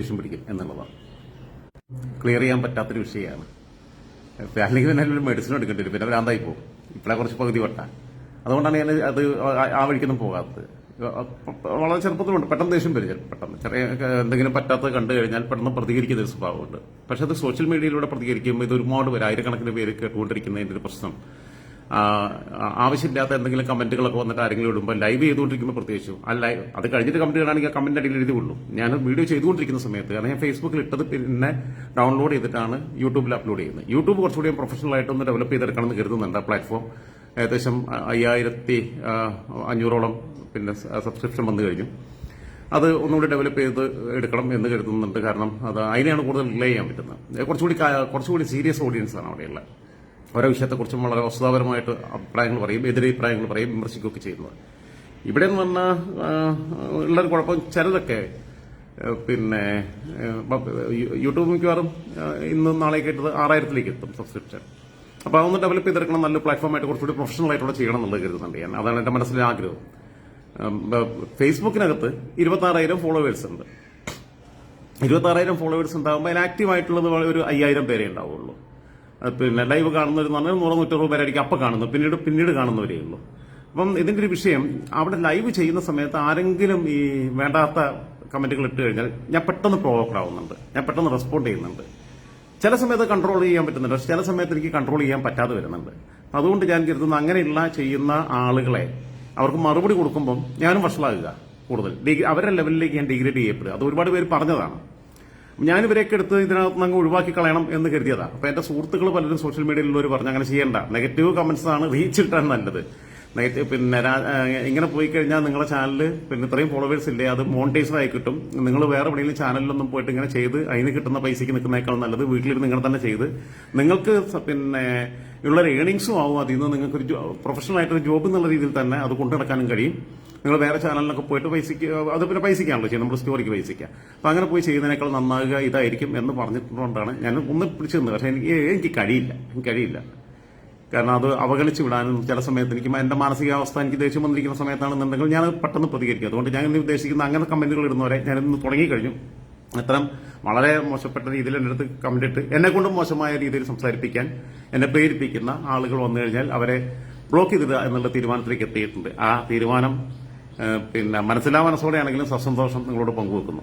ദേഷ്യം പിടിക്കും എന്നുള്ളതാണ്. ക്ലിയർ ചെയ്യാൻ പറ്റാത്തൊരു വിഷയമാണ്. അല്ലെങ്കിൽ പിന്നെ ഒരു മെഡിസിൻ എടുക്കേണ്ടി വരും. പിന്നെ ഭ്രാന്തായി പോകും. ഇപ്പോഴെ കുറച്ച് പകുതി വട്ട. അതുകൊണ്ടാണ് ഞാൻ അത് ആ- വഴിക്കൊന്നും പോകാത്തത്. വളരെ ചെറുപ്പത്തിലുണ്ട്. പെട്ടെന്ന് ദേഷ്യം വരും പെട്ടെന്ന്. ചെറിയ എന്തെങ്കിലും പറ്റാത്തത് കണ്ടു കഴിഞ്ഞാൽ പെട്ടെന്ന് പ്രതികരിക്കുന്ന ഒരു സ്വഭാവമുണ്ട്. പക്ഷെ അത് സോഷ്യൽ മീഡിയയിലൂടെ പ്രതികരിക്കുമ്പോൾ ഇത് ഒരുപാട് പേര് ആയിരക്കണക്കിന് പേര് കേട്ടുകൊണ്ടിരിക്കുന്നതിന്റെ ഒരു പ്രശ്നം. ആവശ്യമില്ലാത്ത എന്തെങ്കിലും കമന്റുകളൊക്കെ വന്നിട്ട് ആരെങ്കിലും ഇടുമ്പോൾ ലൈവ് ചെയ്തുകൊണ്ടിരിക്കുമ്പോൾ പ്രത്യേകിച്ചും ആ ലൈവ് അത് കഴിഞ്ഞിട്ട് കമന്റ് ഇടാണെങ്കിൽ കമന്റ് അടിയിൽ എഴുതി കൊള്ളും. ഞാൻ വീഡിയോ ചെയ്തുകൊണ്ടിരിക്കുന്ന സമയത്ത് കാരണം ഞാൻ ഫേസ്ബുക്കിൽ ഇട്ടത് പിന്നെ ഡൗൺലോഡ് ചെയ്തിട്ടാണ് യൂട്യൂബിൽ അപ്ലോഡ് ചെയ്യുന്നത്. യൂട്യൂബ് കുറച്ചുകൂടി പ്രൊഫഷണൽ ആയിട്ടൊന്ന് ഡെവലപ്പ് ചെയ്തെടുക്കണം എന്ന് കരുതുന്നുണ്ട് ആ പ്ലാറ്റ്ഫോം ഏകദേശം അയ്യായിരത്തി ആ, അഞ്ഞൂറോളം പിന്നെ സബ്സ്ക്രിപ്ഷൻ വന്നു കഴിഞ്ഞു. അത് ഒന്നുകൂടി ഡെവലപ്പ് ചെയ്ത് എടുക്കണം എന്ന് കരുതുന്നുണ്ട്. കാരണം അത് അതിനെയാണ് കൂടുതൽ റിലേ ചെയ്യാൻ പറ്റുന്നത്. കുറച്ചുകൂടി കുറച്ചുകൂടി സീരിയസ് ഓഡിയൻസാണ് ആണ് അവിടെയുള്ളത് ഓരോ വിഷയത്തെക്കുറിച്ചും വളരെ വസ്തുതാപരമായിട്ട് അഭിപ്രായങ്ങൾ പറയും എതിരഭിപ്രായങ്ങൾ പറയും വിമർശിക്കുകയൊക്കെ ചെയ്യുന്നത്. ഇവിടെ എന്ന് പറഞ്ഞാൽ ഉള്ളൊരു കുഴപ്പം ചിലതൊക്കെ പിന്നെ യൂട്യൂബ് മിക്കവാറും ഇന്ന് നാളെയൊക്കെ ഇട്ടത് ആറായിരത്തിലേക്ക് എത്തും സബ്സ്ക്രിപ്ഷൻ അപ്പോൾ അതൊന്ന് ഡെവലപ്പ് ചെയ്തെടുക്കണം നല്ല പ്ലാറ്റ്ഫോമായിട്ട് കുറച്ചുകൂടി പ്രൊഫഷണൽ ആയിട്ടുള്ള ചെയ്യണം എന്നുള്ളത് കരുതുന്നുണ്ട് ഞാൻ. അതാണ് എന്റെ മനസ്സിലെ ആഗ്രഹം. ഫേസ്ബുക്കിനകത്ത് ഇരുപത്താറായിരം ഫോളോവേഴ്സ് ഉണ്ട്. ഇരുപത്താറായിരം ഫോളോവേഴ്സ് ഉണ്ടാകുമ്പോൾ അതിന് ആക്റ്റീവ് ആയിട്ടുള്ളത് ഒരു അയ്യായിരം പേരെ ഉണ്ടാവുള്ളൂ. പിന്നെ ലൈവ് കാണുന്നവർ എന്ന് പറഞ്ഞാൽ നൂറ് നൂറ്ററുപത് പേരായിരിക്കും അപ്പം കാണുന്നത്. പിന്നീട് പിന്നീട് കാണുന്നവരേ ഉള്ളൂ. അപ്പം ഇതിന്റെ ഒരു വിഷയം അവിടെ ലൈവ് ചെയ്യുന്ന സമയത്ത് ആരെങ്കിലും ഈ വേണ്ടാത്ത കമന്റുകൾ ഇട്ട് കഴിഞ്ഞാൽ ഞാൻ പെട്ടെന്ന് പ്രൊവോക്ഡ് ആവുന്നുണ്ട്. ഞാൻ പെട്ടെന്ന് റെസ്പോണ്ട് ചെയ്യുന്നുണ്ട്. ചില സമയത്ത് കൺട്രോൾ ചെയ്യാൻ പറ്റുന്നുണ്ട്. പക്ഷെ ചില സമയത്ത് എനിക്ക് കൺട്രോൾ ചെയ്യാൻ പറ്റാതെ വരുന്നുണ്ട്. അതുകൊണ്ട് ഞാൻ കരുതുന്ന അങ്ങനെയുള്ള ചെയ്യുന്ന ആളുകളെ അവർക്ക് മറുപടി കൊടുക്കുമ്പം ഞാനും വഷളാകുക കൂടുതൽ. ഡിഗ്രി- അവരുടെ ലെവലിലേക്ക് ഞാൻ ഡിഗ്രേഡ് ചെയ്യപ്പെടുക. അത് ഒരുപാട് പേര് പറഞ്ഞതാണ്. ഞാൻ ഇവരെയൊക്കെ എടുത്ത് ഇതിനകത്ത് അങ്ങ് ഒഴിവാക്കി കളയണം എന്ന് കരുതിയതാണ് അപ്പൊ എന്റെ സുഹൃത്തുക്കൾ പലരും സോഷ്യൽ മീഡിയയിലുള്ളവർ പറഞ്ഞു അങ്ങനെ ചെയ്യേണ്ട. നെഗറ്റീവ് കമന്റ്സ് ആണ് റീച്ച് കിട്ടാൻ നല്ലത്. നെഗറ്റീവ് പിന്നെ ഇങ്ങനെ പോയി കഴിഞ്ഞാൽ നിങ്ങളുടെ ചാനൽ പിന്നെ ഇത്രയും ഫോളോവേഴ്സ് ഇല്ലേ അത് മോണിറ്റൈസായി കിട്ടും. നിങ്ങൾ വേറെ എവിടെയെങ്കിലും ചാനലിലൊന്നും പോയിട്ട് ഇങ്ങനെ ചെയ്ത് അതിന് കിട്ടുന്ന പൈസയ്ക്ക് നിൽക്കുന്നേക്കാൾ നല്ലത് വീട്ടിലിരുന്ന് നിങ്ങൾ തന്നെ ചെയ്ത്. നിങ്ങൾക്ക് പിന്നെ ഉള്ളൊരു ഏണിങ്സും ആവും അതിൽ നിന്ന് നിങ്ങൾക്ക് ഒരു പ്രൊഫഷണൽ ആയിട്ടൊരു ജോബ് എന്നുള്ള രീതിയിൽ തന്നെ അത് കൊണ്ടു നടക്കാനും കഴിയും. നിങ്ങൾ വേറെ ചാനലിനൊക്കെ പോയിട്ട് പൈസയ്ക്ക് അത് പിന്നെ പൈസയ്ക്കാണല്ലോ ചെയ്യുന്നത് നമ്മൾ സ്റ്റോറിക്ക് പൈസയ്ക്ക്. അപ്പം അങ്ങനെ പോയി ചെയ്യുന്നതിനേക്കാൾ നന്നാകുക ഇതായിരിക്കും എന്ന് പറഞ്ഞിട്ടുകൊണ്ടാണ് ഞാൻ ഒന്ന് പിടിച്ചു നിന്നത് പക്ഷേ എനിക്ക് എനിക്ക് കഴിയില്ല എനിക്ക് കഴിയില്ല. കാരണം അത് അവഗണിച്ച് വിടാനും ചില സമയത്ത് എനിക്ക് എന്റെ മാനസികാവസ്ഥ എനിക്ക് ദേഷ്യം വന്നിരിക്കുന്ന സമയത്താണെന്നുണ്ടെങ്കിൽ ഞാൻ പെട്ടെന്ന് പ്രതികരിക്കും. അതുകൊണ്ട് ഞാൻ ഇന്ന് ഉദ്ദേശിക്കുന്ന അങ്ങനെ കമന്റുകൾ ഇടുന്നവരെ ഞാൻ ഇന്ന് തുടങ്ങിക്കഴിഞ്ഞു. അത്തരം വളരെ മോശപ്പെട്ട രീതിയിൽ എന്റെ അടുത്ത് കമന്റ് ഇട്ട് എന്നെ കൊണ്ടും മോശമായ രീതിയിൽ സംസാരിപ്പിക്കാൻ എന്നെ പ്രേരിപ്പിക്കുന്ന ആളുകൾ വന്നു കഴിഞ്ഞാൽ അവരെ ബ്ലോക്ക് ചെയ്തിടുക എന്നുള്ള തീരുമാനത്തിലേക്ക് എത്തിയിട്ടുണ്ട്. ആ തീരുമാനം പിന്നെ മനസ്സിലാ മനസ്സോടെയാണെങ്കിലും സസന്തോഷം നിങ്ങളോട് പങ്കുവെക്കുന്നു.